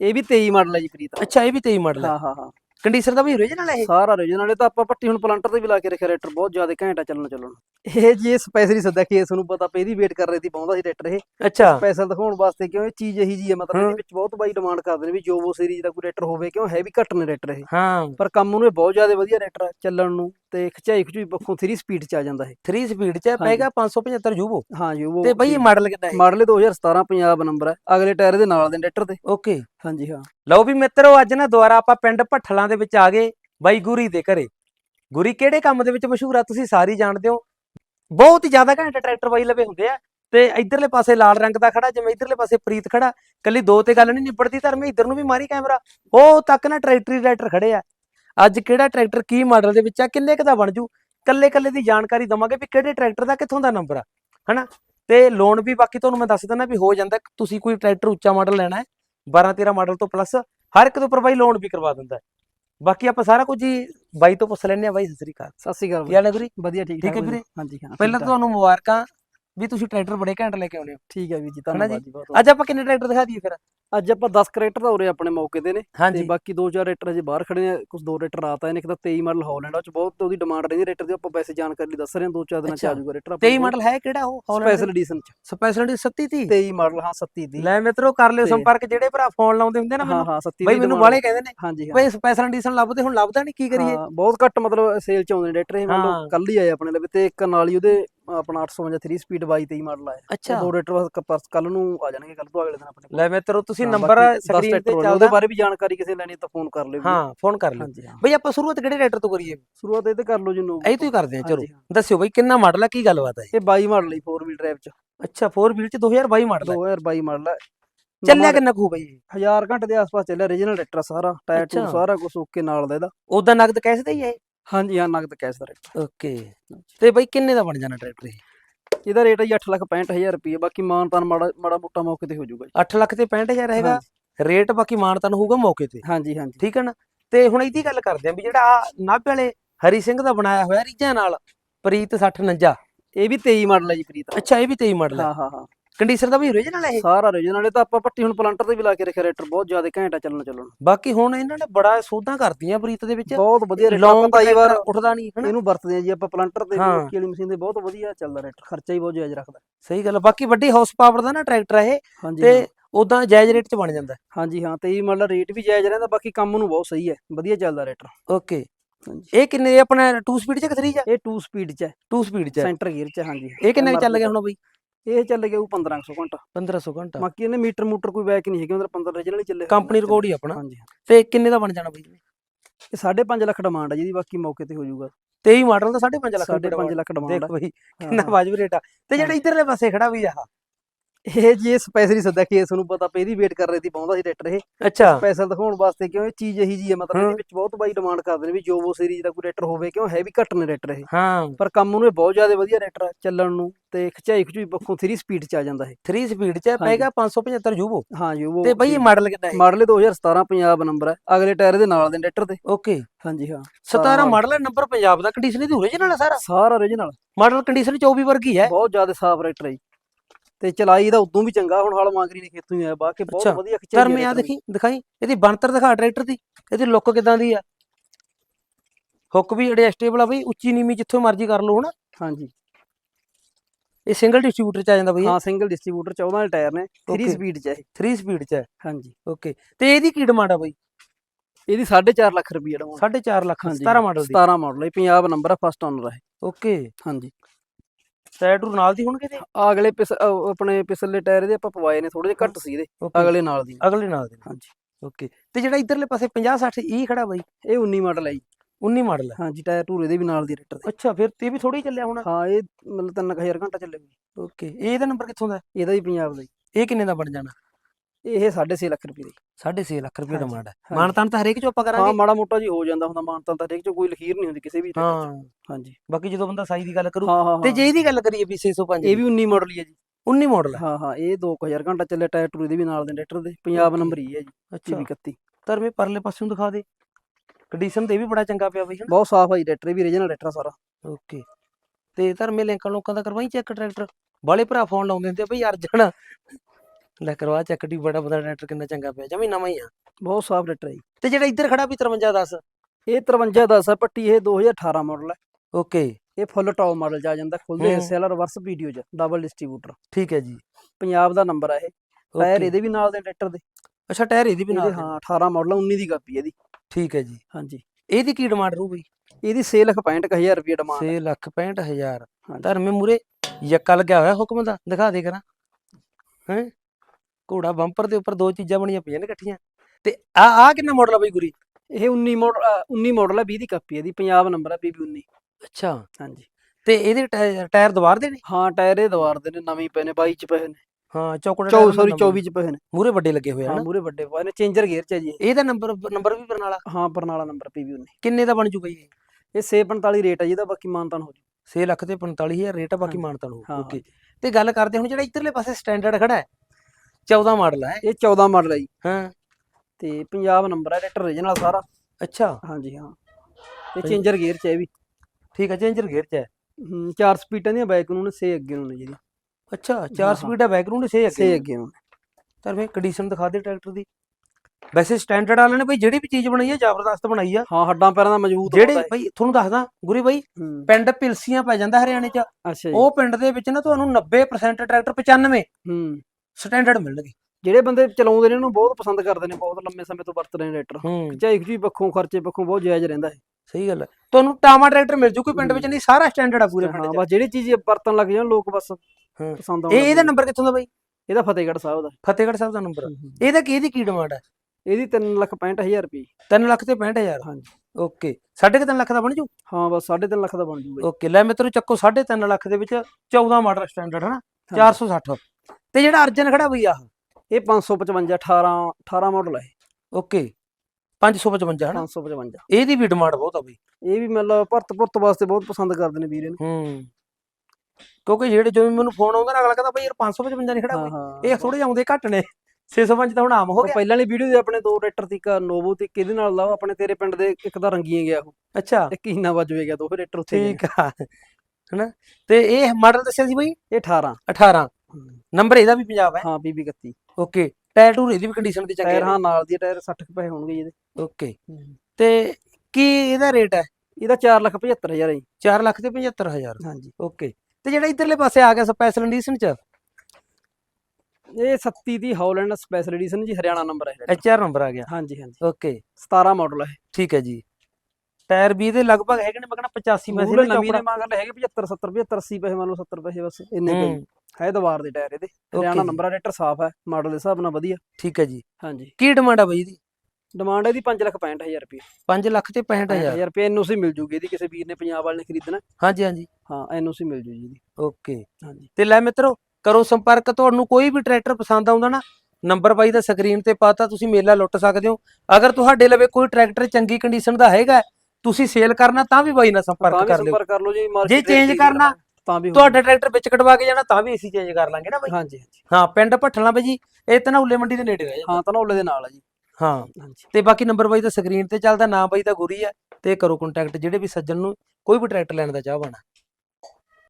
ਇਹ ਵੀ 23 ਮਾਡਲ ਹੈ ਜੀ ਪ੍ਰੀਤ। ਅੱਛਾ ਇਹ ਵੀ 23 ਮਾਡਲ ਹੈ। ਹਾਂ ਹਾਂ ਹਾਂ। ਕੰਡੀਸ਼ਨ ਦਾ ਵੀ ਓਰੀਜਨਲ ਹੈ ਇਹ? ਸਾਰਾ ਰੀਜਨਲ ਇਹ ਤਾਂ ਆਪਾਂ ਪੱਟੀ ਹੁਣ ਪਲੰਟਰ ਤੇ ਵੀ ਲਾ ਕੇ ਰੱਖਿਆ ਰੈਟਰ ਬਹੁਤ ਜ਼ਿਆਦਾ ਘੈਂਟਾ ਚੱਲਣ ਚੱਲਣ। ਇਹ ਜੀ ਸਪੈਸ਼ਲੀ ਸੱਦਾ ਕੇਸ ਤੁਹਾਨੂੰ ਪਤਾ ਪਈ ਇਹਦੀ ਵੇਟ ਕਰ ਰਹੀ ਸੀ ਪਾਉਂਦਾ ਸੀ ਰੈਟਰ ਇਹ। ਅੱਛਾ। ਸਪੈਸ਼ਲ ਦਿਖਾਉਣ ਵਾਸਤੇ ਕਿਉਂ ਇਹ ਚੀਜ਼ ਇਹੀ ਜੀ ਹੈ ਮਤਲਬ ਹਾਂ। ਇਹਦੇ ਵਿੱਚ ਬਹੁਤ ਬਾਈ ਡਿਮਾਂਡ ਕਰਦੇ ਨੇ ਵੀ ਜੋਵੋ ਸੀਰੀਜ਼ ਦਾ ਕੋਈ ਰੈਟਰ ਹੋਵੇ ਕਿਉਂ ਹੈ ਵੀ ਘੱਟ ਨੇ ਰੈਟਰ ਇਹ। ਹਾਂ। ਪਰ ਕੰਮ ਨੂੰ ਇਹ ਬਹੁਤ ਜ਼ਿਆਦਾ ਵਧੀਆ ਰੈਟਰ ਚੱਲਣ ਨੂੰ। ਤੇ ਖਿਚਾਈ ਖਿਚੂਈ ਪੱਖੋਂ 3 ਸਪੀਡ ਚ ਆ ਜਾਂਦਾ ਇਹ। 3 ਸਪੀਡ ਚ ਹੈ, ਪਏਗਾ 575 ਯੂਵੋ। ਹਾਂ ਉਹ ਤੇ ਬਈ ਇਹ? ਮਾਡਲ ਕਿੰਨਾ ਹੈ ਮਾਡਲ 2017 ਪੰਜਾਬ ਨੰਬਰ ਹੈ ਅਗਲੇ ਟਾਇਰ ਦੇ ਨਾਲ ਦੇ ਰੈਟਰ ਦੇ ਓਕੇ। ਹਾਂਜੀ ਹਾਂ। ਲਓ ਵੀ ਮਿੱਤਰੋ ਅੱਜ ਨਾ ਦੁਬਾਰਾ ਆਪਾਂ ਪਿੰਡ ਭੱਠਲਾਂ ਦੇ ਵਿੱਚ ਆ ਗਏ ਬਾਈ ਗੁਰੀ ਦੇ ਘਰੇ। ਗੁਰੀ ਕਿਹੜੇ ਕੰਮ ਦੇ ਵਿੱਚ ਮਸ਼ਹੂਰ ਆ? ਤੁਸੀਂ ਸਾਰੀ ਜਾਣਦੇ ਹੋ। ਬਹੁਤ ਹੀ ਜ਼ਿਆਦਾ ਘੈਂਟ ਟਰੈਕਟਰ ਬਾਈ ਲਵੇ ਹੁੰਦੇ ਆ। ਤੇ ਇਧਰਲੇ ਪਾਸੇ ਲਾਲ ਰੰਗ ਦਾ ਖੜਾ ਜਿਵੇਂ ਇਧਰਲੇ ਪਾਸੇ ਪ੍ਰੀਤ ਖੜਾ। ਕੱਲੀ ਦੋ ਤੇ ਗੱਲ ਨਹੀਂ ਨਿਬੜਦੀ ਧਰਮੇ ਇਧਰ ਨੂੰ ਵੀ ਮਾਰੀ ਕੈਮਰਾ। ਉਹ ਤੱਕ ਨਾ ਟਰੈਕਟਰੀ ਟਰੈਕਟਰ ਖੜੇ ਆ। ਅੱਜ ਕਿਹੜਾ ਟਰੈਕਟਰ ਕੀ ਮਾਡਲ ਦੇ ਵਿੱਚ ਆ ਕਿੰਨੇ ਕ ਦਾ ਬਣ ਜੂ ਕੱਲੇ ਕੱਲੇ ਦੀ ਜਾਣਕਾਰੀ ਦਵਾਂਗੇ ਵੀ ਕਿਹੜੇ ਟਰੈਕਟਰ ਦਾ ਕਿੱਥੋਂ ਦਾ ਨੰਬਰ ਆ ਹਨਾ ਤੇ ਲੋਨ ਵੀ ਬਾਕੀ ਤੁਹਾਨੂੰ ਮੈਂ ਦੱਸ ਦਿੰਦਾ ਵੀ ਹੋ ਜਾਂਦਾ ਤੁਸੀਂ ਕੋਈ ਟਰੈਕਟਰ ਉੱਚਾ ਮਾਡਲ ਲੈਣਾ ਹੈ 12 13 ਮਾਡਲ ਤੋਂ ਪਲੱਸ ਹਰ ਇੱਕ ਦੇ ਉੱਪਰ ਬਾਈ ਲੋਨ ਵੀ ਕਰਵਾ ਦਿੰਦਾ। ਬਾਕੀ ਆਪਾਂ ਸਾਰਾ ਕੁਝ ਹੀ ਬਾਈ ਤੋਂ ਪੁੱਛ ਲੈਣੇ ਆ ਬਾਈ ਸਤਿ ਸ੍ਰੀ ਅਕਾਲ ਸਤਿ ਸ਼੍ਰੀ ਅਕਾਲ ਕੀ ਹਾਲ ਹੈ ਗੁਰੀ ਵਧੀਆ ਠੀਕ ਠੀਕ ਹੈ। ਵੀਰੇ? ਹਾਂਜੀ ਹਾਂ ਪਹਿਲਾਂ ਤੁਹਾਨੂੰ ਮੁਬਾਰਕਾਂ ਵੀ ਤੁਸੀਂ ਟਰੈਕਟਰ ਬੜੇ ਘੈਂਟ ਲੈ ਕੇ ਆਉਨੇ ਹੋ। ਠਾਕ। ਹੈ ਵੀਰ ਜੀ ਧੰਨਵਾਦ ਜੀ? ਬਹੁਤ ਅੱਜ ਆਪਾਂ ਕਿੰਨੇ ਟਰੈਕਟਰ ਦਿਖਾ ਦਈਏ ਫਿਰ? ਅੱਜ ਆਪਾਂ 10 ਕਰੈਕਟਰ ਦਾ ਉਰੇ ਆਪਣੇ ਮੌਕੇ ਤੇ ਨੇ ਤੇ ਬਾਕੀ ਦੋ ਚਾਰ ਰੇਟਰ ਅਜੇ ਬਾਹਰ ਖੜੇ ਨੇ ਕੁਝ ਦੋ ਰੇਟਰ ਰਾਤ ਆਏ ਨੇ ਇੱਕ ਤਾਂ 23 ਮਾਡਲ ਹਾਲੈਂਡ ਆ ਚ ਬਹੁਤ ਉਹਦੀ ਡਿਮਾਂਡ ਰਹਿੰਦੀ ਰੇਟਰ ਦੀ ਆਪਾਂ ਵੈਸੇ ਜਾਣਕਾਰੀ ਦੱਸ ਰਹੇ ਹਾਂ ਦੋ ਚਾਰ ਦਿਨਾਂ ਚ। ਆ ਜਾਊਗਾ ਰੇਟਰ 23 ਮਾਡਲ ਹੈ ਕਿਹੜਾ ਉਹ ਸਪੈਸ਼ਲ ਐਡੀਸ਼ਨ ਚ। ਸਪੈਸ਼ਲ ਡੀ 37 ਤੀ 23 ਮਾਡਲ ਹਾਂ 37 ਦੀ ਲੈ ਮਿੱਤਰੋ ਕਰ ਲਿਓ ਸੰਪਰਕ ਜਿਹੜੇ ਭਰਾ ਫੋਨ ਲਾਉਂਦੇ ਹੁੰਦੇ ਨਾ ਹਾਂ ਮੈਨੂੰ। ਹਾਂ 37 ਬਾਈ ਦੀ ਮੈਨੂੰ ਵਾਲੇ ਕਹਿੰਦੇ ਨੇ। ਹਾਂਜੀ ਹਾਂ। ਬਈ ਸਪੈਸ਼ਲ ਐਡੀਸ਼ਨ ਲੱਭਦੇ ਹੁਣ ਲੱਭਦਾ ਨਹੀਂ ਕੀ ਕਰੀਏ? ਹਾਂ, ਬਹੁਤ ਘੱਟ ਮਤਲਬ ਸੇਲ ਚ ਆਉਂਦੇ ਨੇ ਰੇਟਰ ਇਹ ਹਾਂ। ਮਤਲਬ ਕੱਲ ਹੀ ਆਏ ਆਪਣੇ ਲਈ ਤੇ ਇੱਕ ਨਾਲ ਹੀ ਉਹਦੇ ਆਪਣਾ 855 3 ਸਪੀਡ 22 23 ਮਾਡਲ ਆਇਆ ਅੱਛਾ। ਦੋ ਰੇਟਰ ਬਸ ਕੱਲ ਨੂੰ ਆ ਜਾਣਗੇ ਕੱਲ ਤੋਂ ਅਗਲੇ ਦਿਨ ਆਪਣੇ ਲੈ ਮਿੱਤਰੋ ਤੁਸੀਂ ਨੰਬਰ ਸਕਰੀਨ ਤੇ ਚੱਲਦਾ। ਉਹਦੇ ਬਾਰੇ ਵੀ ਜਾਣਕਾਰੀ ਕਿਸੇ ਲੈਣੀ ਤਾਂ ਫੋਨ ਕਰ ਲਿਓ। ਹਾਂ ਫੋਨ ਕਰ ਲਿਓ। ਬਈ ਆਪਾਂ ਸ਼ੁਰੂਆਤ ਕਿਹੜੇ ਟਰੈਕਟਰ ਤੋਂ ਕਰੀਏ? ਸ਼ੁਰੂਆਤ ਇਹ ਤੇ ਕਰ ਲਓ ਜੀ ਨੂੰ ਇਹ ਤੋਂ ਹੀ ਕਰਦੇ ਹਾਂ ਚਲੋ। ਦੱਸਿਓ ਬਈ ਕਿੰਨਾ ਮਾਡਲ ਹੈ ਕੀ ਗੱਲਬਾਤ ਹੈ ਇਹ? 22 ਮਾਡਲ ਹੈ 4 ਵੀਲ ਡਰਾਈਵ ਚ। ਅੱਛਾ 4 ਵੀਲ ਚ 2022 ਮਾਡਲ ਹੈ 2022 ਮਾਡਲ ਹੈ ਚੱਲਿਆ ਕਿੰਨਾ ਕੁ ਬਈ ਹਜ਼ਾਰ ਘੰਟੇ ਦੇ ਆਸ-ਪਾਸ ਚੱਲਿਆ origignal ਰੈਟਰ ਸਾਰਾ ਟਾਇਰ ਟੂ। ਸਾਰਾ ਕੁਝ ਓਕੇ ਨਾਲ ਦਾ ਇਹਦਾ। ਉਦਾਂ ਨਗਦ ਕੈਸ਼ ਦਾ ਹੀ ਹੈ ਹਾਂਜੀ ਹਾਂ ਨਗਦ ਕੈਸ਼ ਦਾ ਰੇਟ ਓਕੇ ਤੇ ਬਈ ਕਿੰਨੇ ਦਾ ਬਣ ਜਾਣਾ ਟਰੈਕਟਰ ਇਹ? ਇਹਦਾ ਰੇਟ ਹੈ ਜੀ 865000 ਰੁਪਏ ਬਾਕੀ ਮਾਨਤਾਨ ਮਾੜਾ ਮਾੜਾ ਮੋਟਾ ਮੌਕੇ ਤੇ ਹੋ ਜਾਊਗਾ ਜੀ। 8 ਲੱਖ ਤੇ 65000 ਹੈਗਾ? ਰੇਟ ਬਾਕੀ ਮਾਨਤਨ ਹੋਊਗਾ ਮੌਕੇ ਤੇ? ਹਾਂਜੀ ਹਾਂਜੀ। ਠੀਕ ਹੈ ਨਾ? ਤੇ ਹੁਣ ਇਹਦੀ ਗੱਲ ਕਰਦੇ ਆਂ ਵੀ ਜਿਹੜਾ ਆ ਨਾਭੇ ਵਾਲੇ ਹਰੀ ਸਿੰਘ ਦਾ ਬਣਾਇਆ ਹੋਇਆ ਰੀਝਾਂ ਨਾਲ ਪ੍ਰੀਤ 6049 ਇਹ ਵੀ 23 ਮਾਡਲ ਹੈ ਜੀ ਪ੍ਰੀਤ। ਅੱਛਾ ਇਹ ਵੀ 23 ਮਾਡਲ ਹੈ ਹਾਂ ਹਾਂ ਹਾਂ। ਕੰਡੀਸ਼ਨ ਦਾ ਵੀ ਓਰੀਜਨਲ ਹੈ ਇਹ। ਸਾਰਾ origignal ਇਹ ਤਾਂ ਆਪਾਂ ਪੱਟੀ ਹੁਣ ਪਲੰਟਰ ਤੇ ਵੀ ਲਾ ਕੇ ਰੱਖਿਆ ਰੇਟਰ ਬਹੁਤ ਜ਼ਿਆਦਾ ਘੈਂਟਾ ਚੱਲਣ ਚੱਲਣ। ਬਾਕੀ ਹੁਣ ਇਹਨਾਂ ਨੇ ਬੜਾ ਸੋਧਾਂ ਕਰਤੀਆਂ ਪ੍ਰੀਤ ਦੇ ਵਿੱਚ। ਬਹੁਤ ਵਧੀਆ ਰੇਟਰ ਲੌਂਗ ਆਪਾਂ ਕਈ ਵਾਰ ਉੱਠਦਾ ਨਹੀਂ ਹਨਾ। ਇਹਨੂੰ ਵਰਤਦੇ ਆ ਜੀ ਆਪਾਂ ਪਲੰਟਰ ਤੇ। ਮੱਕੀ ਵਾਲੀ ਮਸ਼ੀਨ ਤੇ ਬਹੁਤ ਵਧੀਆ ਚੱਲਦਾ ਰੇਟਰ ਖਰਚਾ ਹੀ ਬਹੁਤ ਜਾਇਜ਼ ਰੱਖਦਾ। ਸਹੀ ਗੱਲ ਆ। ਬਾਕੀ ਵੱਡੀ ਹਾਊਸ ਪਾਵਰ ਦਾ ਨਾ ਟਰੈਕਟਰ ਹੈ ਇਹ ਹਾਂਜੀ ਤੇ। ਉਦਾਂ ਜਾਇਜ਼ ਰੇਟ 'ਚ ਬਣ ਜਾਂਦਾ। ਹਾਂਜੀ ਹਾਂ 23 ਮਾਡਲ ਰੇਟ ਵੀ ਜਾਇਜ਼ ਰਹਿੰਦਾ ਬਾਕੀ ਕੰਮ ਨੂੰ ਬਹੁਤ ਸਹੀ ਹੈ ਵਧੀਆ ਚੱਲਦਾ ਰੇਟਰ। ਓਕੇ ਇਹ ਕਿੰਨੇ ਇਹ ਆਪਣਾ 2 ਸਪੀਡ 'ਚ ਕਿ 3 'ਚ ਇਹ 2 ਸਪੀਡ ਚ ਹੈ। 2 ਸਪੀਡ 'ਚ ਸੈਂਟਰ ਗੀਅਰ ਚ ਹਾਂਜੀ। ਇਹ ਕਿੰਨੇ ਚੱਲ ਗਿਆ ਹੁਣ ਬਈ? ਇਹ ਚੱਲ ਗਿਆ ਉਹ 1500 ਘੰਟਾ। 1500 ਘੰਟਾ। ਬਾਕੀ ਇਹਨੇ ਮੀਟਰ ਮੂਟਰ ਕੋਈ ਬੈਕ ਨਹੀਂ ਹੈਗੀ ਉਹਦਾ 15 original ਹੀ ਚੱਲੇ। ਕੰਪਨੀ। ਰਿਕਾਰਡ ਹੀ ਆਪਣਾ। ਹਾਂਜੀ। ਤੇ ਕਿੰਨੇ ਦਾ ਬਣ ਜਾਣਾ ਬਈ ਇਹ 5.5 ਲੱਖ ਡਿਮਾਂਡ ਹੈ ਜਿਹਦੀ ਬਾਕੀ ਮੌਕੇ ਤੇ ਹੋ ਜਾਊਗਾ। 23 ਮਾਡਲ ਦਾ 5.5 ਲੱਖ ਰੁਪਏ 5.5 ਲੱਖ ਡਿਮਾਂਡ ਦੇਖ ਹੈ ਬਈ ਕਿੰਨਾ। ਵਾਜਬ ਰੇਟ ਆ। ਤੇ ਜਿਹੜਾ ਇਧਰਲੇ ਪਾਸੇ ਖੜਾ ਵੀ ਆਹ। ਇਹ ਜੀ ਇਹ ਸਪੈਸ਼ਲੀ ਸੱਦਾ ਕੇਸ ਨੂੰ ਪਤਾ ਪਈ ਇਹਦੀ ਵੇਟ ਕਰ ਰਹੀ ਸੀ ਪਾਉਂਦਾ ਸੀ ਰੇਟਰ ਇਹ। ਅੱਛਾ। ਸਪੈਸ਼ਲ ਦਿਖਾਉਣ ਵਾਸਤੇ ਕਿਉਂ ਇਹ ਚੀਜ਼ ਇਹੀ ਜੀ ਹੈ ਮਤਲਬ। ਇਹਦੇ ਵਿੱਚ ਬਹੁਤ ਬਾਈ ਡਿਮਾਂਡ ਕਰਦੇ ਨੇ ਵੀ ਜੋਵੋ ਸੀਰੀਜ਼ ਦਾ ਕੋਈ ਰੇਟਰ ਹੋਵੇ ਕਿਉਂ ਹੈ ਵੀ ਘੱਟ ਨੇ ਰੇਟਰ ਇਹ। ਹਾਂ। ਪਰ ਕੰਮ ਨੂੰ ਇਹ ਬਹੁਤ ਜ਼ਿਆਦਾ ਵਧੀਆ ਰੇਟਰ ਆ ਚੱਲਣ ਨੂੰ ਤੇ ਖਿਚਾਈ ਖਿਚੂਈ ਪੱਖੋਂ 3 ਸਪੀਡ ਚ ਆ ਜਾਂਦਾ ਇਹ। 3 ਸਪੀਡ 'ਚ ਹੈ, ਪਏਗਾ 575 ਯੂਵੋ। ਹਾਂ ਜੀ ਉਹ ਤੇ ਬਈ ਇਹ ਮਾਡਲ ਕਿੰਨਾ ਹੈ ਮਾਡਲ 2017 ਪੰਜਾਬ ਨੰਬਰ ਹੈ ਅਗਲੇ ਟਾਇਰ ਦੇ ਨਾਲ ਦੇ ਰੇਟਰ ਦੇ ਓਕੇ ਹਾਂਜੀ ਹਾਂ। 17 ਮਾਡਲ ਹੈ ਨੰਬਰ ਪੰਜਾਬ ਦਾ ਕੰਡੀਸ਼ਨ ਇਹਦੀ ਓਰੀਜਨਲ ਹੈ ਸਾਰਾ? ਸਾਰਾ origignal ਮਾਡਲ ਕੰਡੀਸ਼ਨ 24 ਵਰਗੀ ਹੈ। ਬਹੁਤ ਜ਼ਿਆਦਾ ਸਾਫ਼ ਰੇਟਰ ਹੈ। ਤੇ ਚਲਾਈ ਦਾ ਉਦੋਂ ਵੀ ਚੰਗਾ ਹੁਣ ਹਾਲ ਮਾਂਗਰੀ ਨੇ ਖੇਤੋਂ ਹੀ ਆਇਆ ਬਾਕੀ ਬਹੁਤ। ਵਧੀਆ ਖਿਚਾਈ ਧਰਮੇ ਆ ਦੇਖੀ ਦਿਖਾਈ ਇਹਦੀ ਬਣਤਰ ਦਿਖਾ ਟਰੈਕਟਰ ਦੀ ਇਹਦੀ ਲੁੱਕ ਕਿਦਾਂ ਦੀ ਆ? ਹੁੱਕ ਵੀ ਐਡਜਸਟੇਬਲ ਆ ਬਈ ਉੱਚੀ ਨੀਵੀਂ ਜਿੱਥੋਂ ਮਰਜ਼ੀ ਕਰ ਲਓ ਹਨਾ ਹਾਂਜੀ। ਇਹ ਸਿੰਗਲ ਡਿਸਟ੍ਰੀਬਿਊਟਰ ਚ ਆ ਜਾਂਦਾ ਬਈ ਹਾਂ ਸਿੰਗਲ ਡਿਸਟ੍ਰੀਬਿਊਟਰ 14 ਵਾਲੇ ਟਾਇਰ ਨੇ 3 Okay. ਸਪੀਡ ਚ ਹੈ ਇਹ। 3 ਸਪੀਡ ਚ ਹੈ ਹਾਂਜੀ। ਓਕੇ ਤੇ ਇਹਦੀ ਕੀ ਡਿਮਾਂਡ ਆ ਬਈ? ਇਹਦੀ 4.5 ਲੱਖ ਰੁਪਏ ਡਿਮਾਂਡ 4.5 ਲੱਖ ਹਾਂਜੀ, 17 ਮਾਡਲ ਦੀ। 17 ਮਾਡਲ ਹੈ ਪੰਜਾਬ ਨੰਬਰ ਹੈ ਫਸਟ ਓਨਰ ਹੈ ਓਕੇ ਹਾਂਜੀ। ਸਾਈਡ ਰੂ ਨਾਲ ਦੀ ਹੋਣਗੇ ਤੇ ਆਹ ਅਗਲੇ ਪਿਸ ਅਹ ਆਪਣੇ ਪਿਛਲੇ ਟਾਇਰ ਦੇ ਆਪਾਂ ਪਵਾਏ ਨੇ ਥੋੜੇ ਜਿਹਾ ਘੱਟ ਸੀ ਇਹਦੇ Okay, ਅਗਲੇ ਨਾਲ ਦੀ। ਅਗਲੇ ਨਾਲ ਦੇ ਹਾਂਜੀ। ਓਕੇ। ਤੇ ਜਿਹੜਾ ਇਧਰਲੇ ਪਾਸੇ 50 60 E ਖੜਾ ਬਈ ਇਹ 19 ਮਾਡਲ ਹੈ ਜੀ। 19 ਮਾਡਲ ਹੈ। ਹਾਂਜੀ ਟਾਇਰ ਟੂਰੇ ਦੇ ਵੀ ਨਾਲ ਦੀ ਰੇਟਰ ਦੇ। ਅੱਛਾ ਫਿਰ ਤੇ ਵੀ ਥੋੜੀ ਚੱਲਿਆ ਹੋਣਾ? ਹਾਂ ਇਹ ਮਤਲਬ 3000 ਘੰਟਾ ਚੱਲੇਗਾ ਓਕੇ। ਇਹਦਾ ਨੰਬਰ ਕਿੱਥੋਂ ਦਾ ਹੈ? ਇਹਦਾ ਵੀ ਪੰਜਾਬ ਦਾ ਜੀ। ਇਹ ਕਿੰਨੇ ਦਾ ਬਣ ਜਾਣਾ? ਇਹ 6.5 ਲੱਖ ਰੁਪਏ ਦੀ। 6.5 ਲੱਖ ਰੁਪਏ ਹਾਂਜੀ, ਡਿਮਾਂਡ ਹੈ। ਹਾਂਜੀ। ਮਾਨਤਾਨ ਤਾਂ ਹਰੇਕ ਚ ਆਪਾਂ ਹਾਂ ਕਰਾਂਗੇ ਮਾੜਾ ਮੋਟਾ ਜੀ ਹੋ ਜਾਂਦਾ ਹੁੰਦਾ ਮਾਨਤਾ ਤਾਂ ਹਰੇਕ ਚ ਕੋਈ ਲਖੀਰ ਨਹੀਂ ਹੁੰਦੀ ਕਿਸੇ ਵੀ rate 'ਚ। ਹਾਂ ਹਾਂਜੀ। ਬਾਕੀ ਜਦੋਂ ਬੰਦਾ ਸਾਈ ਦੀ ਗੱਲ ਕਰੂ ਹਾਂ ਹਾਂ ਤੇ। ਜੇ ਇਹਦੀ ਗੱਲ ਕਰੀਏ ਵੀ 605 ਇਹ ਵੀ 19 ਮਾਡਲ ਹੀ ਹੈ ਜੀ। 19 ਮਾਡਲ ਹੈ। ਹਾਂ ਹਾਂ ਇਹ 2000 ਘੰਟਾ ਚੱਲਿਆ ਟਾਇਰ ਟੂਰੇ ਦੇ ਵੀ ਨਾਲ ਦੇ ਰੇਟਰ ਦੇ। ਪੰਜਾਬ Okay. ਨੰਬਰ ਹੀ ਹੈ ਜੀ ਅੱਛਾ। 31 ਧਰਮੇ ਪਰਲੇ ਪਾਸਿਓਂ ਦਿਖਾ ਦੇ। ਕੰਡੀਸ਼ਨ ਤੇ ਇਹ ਵੀ ਬੜਾ ਚੰਗਾ ਪਿਆ ਬਈ ਹਨਾ? ਬਹੁਤ ਸਾਫ਼ ਹੈ ਜੀ ਰੇਟਰ ਵੀ origignal ਰੇਟਰ ਸਾਰਾ। ਓਕੇ। ਤੇ ਧਰਮੇ ਲਿੰਕਾਂ ਲੋਕਾਂ ਦਾ ਕਰਵਾਈ ਚੈੱਕ ਟਰੈਕਟਰ ਬਾਲੇ ਭਰਾ ਫੋਨ ਲਾਉਂਦੇ ਹੁੰਦੇ ਆ ਬਈ ਅਰਜਨ ਲੈ ਕਰਵਾ ਚੱਕ ਡੀ ਬੜਾ ਬੰਦਾ ਟਰੈਕਟਰ ਕਿੰਨਾ ਚੰਗਾ ਪਿਆ ਜਮੀ ਨਵਾਂ ਹੀ ਆ ਬਹੁਤ ਸਾਫ਼ ਟਰੈਕਟਰ ਹੈ ਜੀ। ਤੇ ਜਿਹੜਾ ਇੱਧਰ ਖੜਾ ਵੀ 53 10 ਇਹ 53 10 ਹੈ ਪੱਟੀ ਇਹ 2018 ਮਾਡਲ ਹੈ ਓਕੇ ਇਹ ਫੁੱਲ ਟੌਪ ਮਾਡਲ ਆ ਜਾਂਦਾ ਖੁੱਲਦੇ ਹੂੰ। ਹਿੱਸੇ ਵਾਲਾ ਰਿਵਰਸ ਵੀਡੀਓ ਚ ਡਬਲ ਡਿਸਟ੍ਰੀਬਿਊਟਰ ਠੀਕ ਹੈ ਜੀ। ਪੰਜਾਬ ਦਾ ਨੰਬਰ ਹੈ ਇਹ। ਟਾਇਰ ਇਹਦੇ ਵੀ ਨਾਲ ਦੇ ਟਰੈਕਟਰ ਦੇ। ਅੱਛਾ ਟਾਇਰ ਇਹਦੀ ਵੀ ਇਹਦੇ ਨਾਲ ਹਾਂ 18 ਮਾਡਲ 19 ਦੀ ਕਾਪੀ ਹੈ ਇਹਦੀ। ਠੀਕ ਹੈ ਜੀ। ਹਾਂਜੀ। ਇਹਦੀ ਕੀ ਡਿਮਾਂਡ ਰੂ ਬਈ? ਇਹਦੀ ਸੇਲ 65000 ਰੁਪਏ ਡਿਮਾਂਡ 6 ਲੱਖ 65000 ਹਾਂਜੀ। ਧਰਮੇ ਮੂਰੇ ਯੱਕਾ ਲੱਗਿਆ ਹੋਇਆ ਹੁਕਮ ਦਾ ਦਿਖਾ ਦੇ ਕਰਾਂ। ਹੈ? ਘੋੜਾ ਬੰਪਰ ਦੇ ਉੱਪਰ ਦੋ ਚੀਜ਼ਾਂ ਬਣੀਆਂ ਪਈਆਂ ਨੇ ਇਕੱਠੀਆਂ। ਤੇ ਆ ਆ ਕਿੰਨਾ ਮਾਡਲ ਆ ਬਈ ਗੁਰੀ? ਇਹ 19 ਮਾਡਲ 19 ਮਾਡਲ ਹੈ 20 ਦੀ ਕਾਪੀ ਇਹਦੀ ਪੰਜਾਬ ਨੰਬਰ ਹੈ PB 19 ਅੱਛਾ। ਹਾਂਜੀ। ਤੇ ਇਹਦੇ ਟਾਇਰ ਟਾਇਰ ਦੁਬਾਰ ਦੇ ਨੇ? ਹਾਂ ਟਾਇਰ ਇਹ ਦਵਾਰ ਦੇ ਨੇ ਨਵੇਂ ਹੀ ਪਏ ਨੇ 22 ਚ ਪਏ ਨੇ। ਹਾਂ ਚੌਕੜਾ 24 ਸੌਰੀ 24 ਚ ਪਏ ਨੇ। ਮੂਰੇ ਵੱਡੇ ਲੱਗੇ ਹੋਏ ਹਾਂ ਹਨ ਮੂਰੇ ਵੱਡੇ ਪਏ ਨੇ ਚੇਂਜਰ ਗੇਅਰ ਚ ਹੈ ਜੀ ਇਹ। ਇਹਦਾ ਨੰਬਰ ਨੰਬਰ ਵੀ ਬਰਨਾਲਾ? ਹਾਂ ਬਰਨਾਲਾ ਨੰਬਰ PB 19 ਕਿੰਨੇ ਦਾ ਬਣ ਜੀ ਇਹ? 645 ਰੇਟ ਹੈ ਜਿਹਦਾ ਬਾਕੀ ਮਾਨਤਾਨ ਹੋ ਜੂ। 6 ਲੱਖ ਤੇ 45000 ਰੇਟ ਆ ਬਾਕੀ ਹਾਂਜੀ। ਮਾਨਤਾ ਨੂੰ ਹਾਂ ਓਕੇ। ਤੇ ਗੱਲ ਕਰਦੇ ਹੁਣ ਜਿਹੜਾ ਇੱਧਰਲੇ ਪਾਸੇ ਸਟੈਂਡਰਡ ਖੜਾ ਹੈ। 14 ਮਾਡਲ ਹੈ ਇਹ? 14 ਮਾਡਲ ਹੈ ਜੀ। ਹਾਂ। ਤੇ ਪੰਜਾਬ ਨੰਬਰ ਹੈ ਰੇਟਰ ਰੀਜਨਲ ਸਾਰਾ। ਅੱਛਾ। ਹਾਂਜੀ ਹਾਂ। ਤੇ। ਚੇਂਜਰ ਗੇਅਰ ਚ ਹੈ ਵੀ। ਠੀਕ ਹੈ ਚੇਂਜਰ ਗੇਅਰ ਚ ਹੈ ਚਾਰ ਸਪੀਡਾਂ ਦੀਆਂ ਬਾਈਕ ਨੂੰ ਨੇ 6 ਅੱਗੇ ਨੂੰ ਨੇ ਜਿਹੜੀ ਅੱਛਾ ਚਾਰ। ਸਪੀਡ ਹੈ ਬੈਕਗ੍ਰਾਉਂਡ 6 6 ਅੱਗੇ ਅੱਗੇ ਨੂੰ ਤਾਂ ਮੈਂ ਕੰਡੀਸ਼ਨ ਦਿਖਾ ਦੇ ਟਰੈਕਟਰ ਦੀ। ਵੈਸੇ ਸਟੈਂਡਰਡ ਵਾਲਿਆਂ ਨੇ ਬਈ ਜਿਹੜੀ ਵੀ ਚੀਜ਼ ਬਣਾਈ ਹੈ ਜ਼ਬਰਦਸਤ ਬਣਾਈ ਆ। ਹਾਂ ਹੱਡਾਂ ਪੈਰਾਂ ਦਾ ਮਜ਼ਬੂਤ ਜਿਹੜੇ ਬਈ ਤੁਹਾਨੂੰ ਦੱਸਦਾ ਗੁਰੀ ਬਈ ਪਿੰਡ ਪਿਲਸੀਆਂ ਪੈ ਜਾਂਦਾ ਹਰਿਆਣੇ ਚ। ਅੱਛਾ ਜੀ। ਉਹ ਪਿੰਡ ਦੇ ਵਿੱਚ ਨਾ ਤੁਹਾਨੂੰ 90% ਟਰੈਕਟਰ 95 ਹੂੰ। ਸਟੈਂਡਰਡ ਮਿਲਣਗੇ। ਜਿਹੜੇ ਬੰਦੇ ਚਲਾਉਂਦੇ ਨੇ ਇਹਨੂੰ ਬਹੁਤ ਪਸੰਦ ਕਰਦੇ ਨੇ ਬਹੁਤ ਲੰਮੇ ਸਮੇਂ ਤੋਂ ਵਰਤ ਰਹੇ ਨੇ ਟਰੈਕਟਰ। ਹੂੰ। ਚਾਹੇ ਜੀ ਪੱਖੋਂ ਖਰਚੇ ਪੱਖੋਂ ਬਹੁਤ ਜਾਇਜ਼ ਰਹਿੰਦਾ ਹੈ ਸਹੀ ਗੱਲ ਹੈ। ਤੁਹਾਨੂੰ ਟਾਮਾ ਟਰੈਕਟਰ ਮਿਲ ਜੂ ਕੋਈ ਪਿੰਡ ਵਿੱਚ। ਨਹੀਂ ਸਾਰਾ ਸਟੈਂਡਰਡ ਆ ਪੂਰੇ ਪਿੰਡ ਹਾਂ ਚ। ਬਸ ਜਿਹੜੀ ਚੀਜ਼ ਵਰਤਣ ਲੱਗ ਜਾਣ ਲੋਕ ਬਸ ਹਾਂ। ਪਸੰਦ ਆਉਣ ਇਹ ਇਹਦਾ। ਨੰਬਰ ਕਿੱਥੋਂ ਦਾ ਬਈ? ਇਹਦਾ ਫਤਿਹਗੜ੍ਹ ਸਾਹਿਬ ਦਾ। ਫਤਿਹਗੜ੍ਹ ਸਾਹਿਬ ਦਾ ਨੰਬਰ। ਇਹਦਾ ਕੀ ਇਹਦੀ ਕੀ ਡਿਮਾਂਡ ਹੈ ਇਹਦੀ 365000 ਰੁਪਏ। 3 ਲੱਖ ਤੇ 65000 ਹਾਂਜੀ। ਓਕੇ। 3.5 ਲੱਖ ਦਾ ਬਣ ਜੂ? ਹਾਂ ਬਸ 3.5 ਲੱਖ ਦਾ ਬਣ ਜੂਗਾ ਜੀ। ਓਕੇ। ਲੈ ਮਿੱਤਰੋ ਚੱਕੋ 3.5 ਲੱਖ ਦੇ ਵਿੱਚ 14 ਮਾਡਲ ਸਟੈਂਡਰਡ ਹਨਾ? ਹਾਂਜੀ। 460 ਤੇ ਜਿਹੜਾ ਅਰਜਨ ਖੜਾ ਬਈ ਆਹ ਇਹ 555 18 18 ਮਾਡਲ ਹੈ ਓਕੇ 555 ਹਨਾ? 555 ਇਹਦੀ ਵੀ ਡਿਮਾਂਡ ਬਹੁਤ ਆ ਬਈ। ਇਹ ਵੀ ਮਤਲਬ ਭਰਤ ਭੁਰਤ ਵਾਸਤੇ ਬਹੁਤ ਪਸੰਦ ਕਰਦੇ ਨੇ ਵੀਰ ਇਹਨੂੰ। ਹੂੰ। ਕਿਉਂਕਿ ਜਿਹੜੇ ਜਦੋਂ ਮੈਨੂੰ ਫੋਨ ਆਉਂਦਾ ਨਾ ਅਗਲਾ ਕਹਿੰਦਾ ਬਈ ਯਾਰ 555 ਨਹੀਂ ਖੜਾ ਹਾਂ ਇਹ ਥੋੜੇ ਆਉਂਦੇ ਘੱਟ ਨੇ। 605 ਤਾਂ ਹੁਣ ਆਮ ਹੋ ਗਿਆ। ਪਹਿਲਾਂ ਵਾਲੀ ਵੀਡੀਓ ਦੇ ਆਪਣੇ ਦੋ ਟਰੈਕਟਰ ਤੇ ਇੱਕ ਨੋਵੋ ਤੇ ਇੱਕ ਇਹਦੇ ਨਾਲ ਲਾਓ ਆਪਣੇ ਤੇਰੇ ਪਿੰਡ ਦੇ ਇੱਕ ਤਾਂ ਰੰਗੀਏ ਗਿਆ ਉਹ। ਅੱਛਾ। ਇੱਕ ਹੀਨਾ ਵੱਜਵੇ ਗਿਆ ਦੋ ਟਰੈਕਟਰ ਉੱਥੇ। ਠੀਕ ਆ। ਹਨਾ? ਤੇ ਇਹ ਮਾਡਲ ਦੱਸਿਆ ਸੀ ਬਈ? ਇਹ 18 18 ਨੰਬਰ ਇਹਦਾ ਵੀ ਪੰਜਾਬ ਹੈ। ਹਾਂ ਬੀਬੀ 31 ਓਕੇ ਟਾਇਰ ਟੂਰ ਇਹਦੀ ਵੀ ਕੰਡੀਸ਼ਨ ਦੀ ਚੰਗੀ ਟਾਇਰ ਹੈ ਨਾਲ ਦੀ ਟਾਇਰ 60 ਕੁ ਪੈਸੇ ਹੋਣਗੇ ਇਹਦੇ। ਓਕੇ ਤੇ ਕੀ ਇਹਦਾ ਰੇਟ ਹੈ? ਇਹਦਾ 4 ਲੱਖ 75000 ਹੈ ਜੀ। 4 ਲੱਖ ਤੇ 75000 ਹਾਂਜੀ। ਓਕੇ ਤੇ ਜਿਹੜਾ ਇਧਰਲੇ ਪਾਸੇ ਆ ਗਿਆ ਸਪੈਸ਼ਲ ਐਡੀਸ਼ਨ ਚ? ਇਹ 37 ਦੀ ਹੌਲੈਂਡ ਸਪੈਸ਼ਲ ਐਡੀਸ਼ਨ ਜੀ ਹਰਿਆਣਾ ਨੰਬਰ ਹੈ ਇਹਦਾ। ਐਚ ਆਰ ਨੰਬਰ ਆ ਗਿਆ। ਹਾਂਜੀ ਹਾਂਜੀ। ਓਕੇ। 17 ਮਾਡਲ ਹੈ ਠੀਕ ਹੈ ਜੀ। ਟਾਇਰ ਵੀ ਇਹਦੇ ਲਗਭਗ ਹੈਗੇ ਨੇ ਮੈਂ ਕਹਿੰਦਾ 85 ਪੈਸੇ ਨੇ ਨਵੀਂ ਚੌਪੜਾ। ਮੰਗ ਲੈ ਹੈਗੇ 75 70 75 80 ਪੈਸੇ ਮੰਨ ਲਓ 70 ਪੈਸੇ ਬਸ ਇੰਨੇ ਕੁ ਹੀ। ਦਵਾਰ ਦੇ ਟਾਇਰ ਇਹਦੇ। ਹਰਿਆਣਾ ਨੰਬਰ ਆ ਟਰੈਕਟਰ ਸਾਫ਼ ਹੈ ਮਾਡਲ ਦੇ ਹਿਸਾਬ ਨਾਲ ਵਧੀਆ। ਠੀਕ ਹੈ ਜੀ। ਹਾਂਜੀ। ਕੀ ਡਿਮਾਂਡ ਆ ਬਈ ਇਹਦੀ? ਡਿਮਾਂਡ ਇਹਦੀ 5 ਲੱਖ 65000 ਰੁਪਏ। 5 ਲੱਖ ਤੇ 65000 65000 ਰੁਪਏ ਐਨਓਸੀ ਮਿਲ ਜੂਗੀ ਇਹਦੀ ਕਿਸੇ ਵੀਰ ਨੇ ਪੰਜਾਬ ਵਾਲੇ ਨੇ ਖਰੀਦਣਾ। ਹਾਂਜੀ ਹਾਂਜੀ। ਹਾਂ ਐਨਓਸੀ ਮਿਲ ਜੂ ਜੀ ਇਹਦੀ। ਓਕੇ। ਹਾਂਜੀ। ਤੇ ਲੈ ਮਿੱਤਰੋ ਕਰੋ ਸੰਪਰਕ ਤੁਹਾਨੂੰ ਕੋਈ ਵੀ ਟਰੈਕਟਰ ਪਸੰਦ ਆਉਂਦਾ ਨਾ ਨੰਬਰ ਬਾਈ ਦਾ ਸਕਰੀਨ ਤੇ ਪਾਤਾ ਤੁਸੀਂ ਮੇਲਾ ਲੁੱਟ ਸਕਦੇ ਹੋ। ਅਗਰ ਤੁਹਾਡੇ ਲਵੇ ਕੋਈ ਟਰੈਕਟਰ ਚੰਗੀ ਕੰਡੀਸ਼ਨ ਦਾ ਹੈਗਾ ਤੁਸੀਂ ਸੇਲ ਕਰਨਾ ਤਾਂ ਵੀ ਬਾਈ ਨਾਲ ਤਾਂ ਸੰਪਰਕ ਵੀ ਕਰ ਲਿਓ। ਸੰਪਰਕ ਕਰ ਲਓ ਜੀ ਜੇ market rate change ਤੇ ਕਰਨਾ, ਤਾਂ ਵੀ ਹੋ ਤੁਹਾਡਾ ਟਰੈਕਟਰ ਵਿੱਚ ਕਟਵਾ ਕੇ ਜਾਣਾ ਤਾਂ ਵੀ ਅਸੀਂ ਚੇਂਜ ਕਰ ਲਾਂਗੇ ਨਾ ਬਾਈ। ਹਾਂਜੀ ਹਾਂਜੀ। ਹਾਂ ਪਿੰਡ ਭੱਠਲਾ ਬਾਈ ਜੀ ਇਹ ਧਨੌਲੇ ਮੰਡੀ ਦੇ ਨੇੜੇ ਰਹਿ ਜਾਂਦਾ। ਹਾਂ ਤਨੌਲੇ ਦੇ ਨਾਲ ਆ ਜੀ। ਹਾਂ। ਹਾਂਜੀ। ਤੇ ਬਾਕੀ ਨੰਬਰ ਬਾਈ ਦਾ ਸਕਰੀਨ ਤੇ ਚੱਲਦਾ ਨਾਮ ਬਾਈ ਦਾ ਗੁਰੀ ਹੈ ਤੇ ਕਰੋ ਕੰਟੈਕਟ ਜਿਹੜੇ ਵੀ ਸੱਜਣ ਨੂੰ ਕੋਈ ਵੀ ਟਰੈਕਟਰ ਲੈਣ ਦਾ ਚਾਹ ਬਣਾ